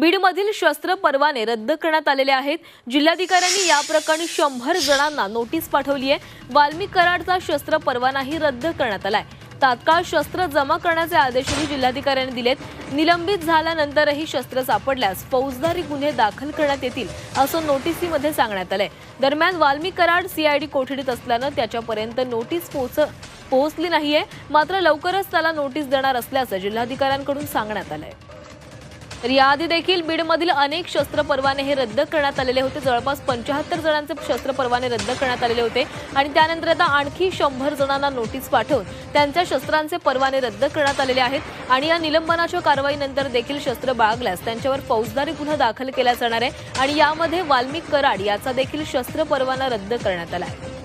बीडमधील शस्त्र परवाने रद्द करण्यात आलेले आहेत. जिल्हाधिकाऱ्यांनी या प्रकरणी शंभर जणांना नोटीस पाठवली आहे वाल्मिक कराडचा शस्त्र परवानाही रद्द करण्यात आलाय. तात्काळ शस्त्र जमा करण्याचे आदेशही जिल्हाधिकाऱ्यांनी दिलेत. निलंबित झाल्यानंतरही शस्त्र सापडल्यास फौजदारी गुन्हे दाखल करण्यात येतील असं नोटिसीमध्ये सांगण्यात आलंय. दरम्यान वाल्मिक कराड सीआयडी कोठडीत असल्यानं त्याच्यापर्यंत नोटीस पोहोच पोहोचली नाहीये. मात्र लवकरच त्याला नोटीस देणार असल्याचं जिल्हाधिकाऱ्यांकडून सांगण्यात आलंय. तर याआधी देखील बीडमधील अनेक शस्त्र परवाने हे रद्द करण्यात आलेले होते. जवळपास पंचाहत्तर जणांचे शस्त्र परवाने रद्द करण्यात आलेले होते. आणि त्यानंतर आता आणखी शंभर जणांना नोटीस पाठवून त्यांच्या शस्त्रांचे परवाने रद्द करण्यात आलेले आहेत. आणि या निलंबनाच्या कारवाईनंतर देखील शस्त्र बाळगल्यास त्यांच्यावर फौजदारी गुन्हा दाखल केला जाणार आहे. आणि यामध्ये वाल्मिक कराड याचा देखील शस्त्र परवाना रद्द करण्यात आला आहे.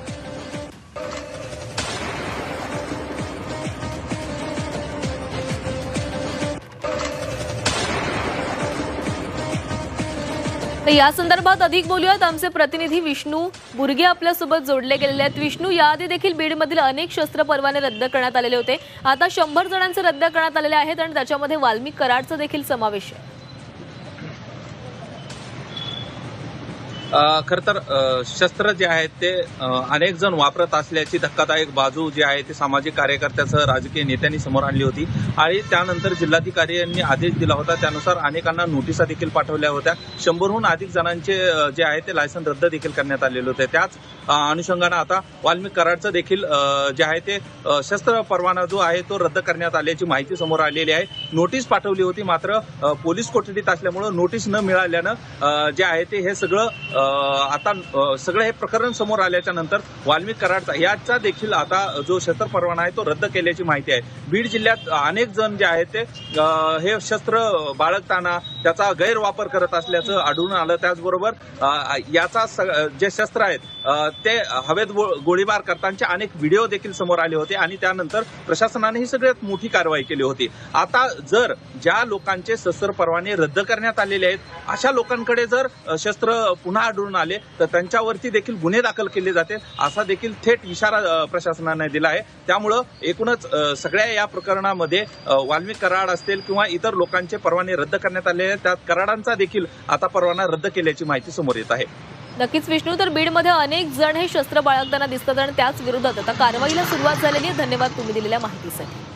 तर या संदर्भात अधिक बोलूयात. आमचे प्रतिनिधी विष्णू बुर्गे आपल्यासोबत जोडले गेलेले आहेत. विष्णू याआधी देखील बीडमधील अनेक शस्त्र परवाने रद्द करण्यात आलेले होते. आता शंभर जणांचे रद्द करण्यात आलेले आहेत आणि त्याच्यामध्ये वाल्मिक कराडचा देखील समावेश आहे. खर तर शस्त्र जे आहेत ते अनेक जण वापरत असल्याची धक्कादायक बाजू जी आहे ती सामाजिक कार्यकर्त्यासह राजकीय नेत्यांनी समोर आणली होती. आणि त्यानंतर जिल्हाधिकारी यांनी आदेश दिला होता. त्यानुसार अनेकांना नोटिसा देखील पाठवल्या होत्या. शंभरहून अधिक जणांचे जे आहे ते लायसन रद्द देखील करण्यात आलेले होते. त्याच अनुषंगानं आता वाल्मिक कराडचं देखील जे आहे ते शस्त्र परवाना जो आहे तो रद्द करण्यात आल्याची माहिती समोर आलेली आहे. नोटीस पाठवली होती मात्र पोलीस कोठडीत असल्यामुळं नोटीस न मिळाल्यानं जे आहे ते हे सगळं आता सगळं हे प्रकरण समोर आल्याच्यानंतर वाल्मिक कराडचा याचा देखील आता जो शस्त्र परवाना आहे तो रद्द केल्याची माहिती आहे. बीड जिल्ह्यात अनेक जण जे आहेत ते हे शस्त्र बाळगताना त्याचा गैरवापर करत असल्याचं आढळून आलं. त्याचबरोबर याचा सग- जे शस्त्र आहेत ते हवेत गो- गोळीबार करतानाचे अनेक व्हिडिओ देखील समोर आले होते आणि त्यानंतर प्रशासनाने ही सगळ्यात मोठी कारवाई केली होती. आता जर ज्या लोकांचे शस्त्र परवाने रद्द करण्यात आलेले आहेत अशा लोकांकडे जर शस्त्र पुन्हा आढळून आले तर त्यांच्यावरती देखील गुन्हे दाखल केले जाते असा देखील थेट इशारा प्रशासनाने दिला आहे. त्यामुळं एकूणच सगळ्या या प्रकरणामध्ये वाल्मिक कराड असतील किंवा इतर लोकांचे परवाने रद्द करण्यात आले आहेत त्यात कराडांचा देखील आता परवाना रद्द केल्याची माहिती समोर येत आहे. नक्कीच विष्णू तर बीडमध्ये अनेक जण हे शस्त्र बाळगताना दिसतात आणि त्याच विरोधात आता कारवाईला सुरुवात झालेली आहे. धन्यवाद तुम्ही दिलेल्या माहितीसाठी.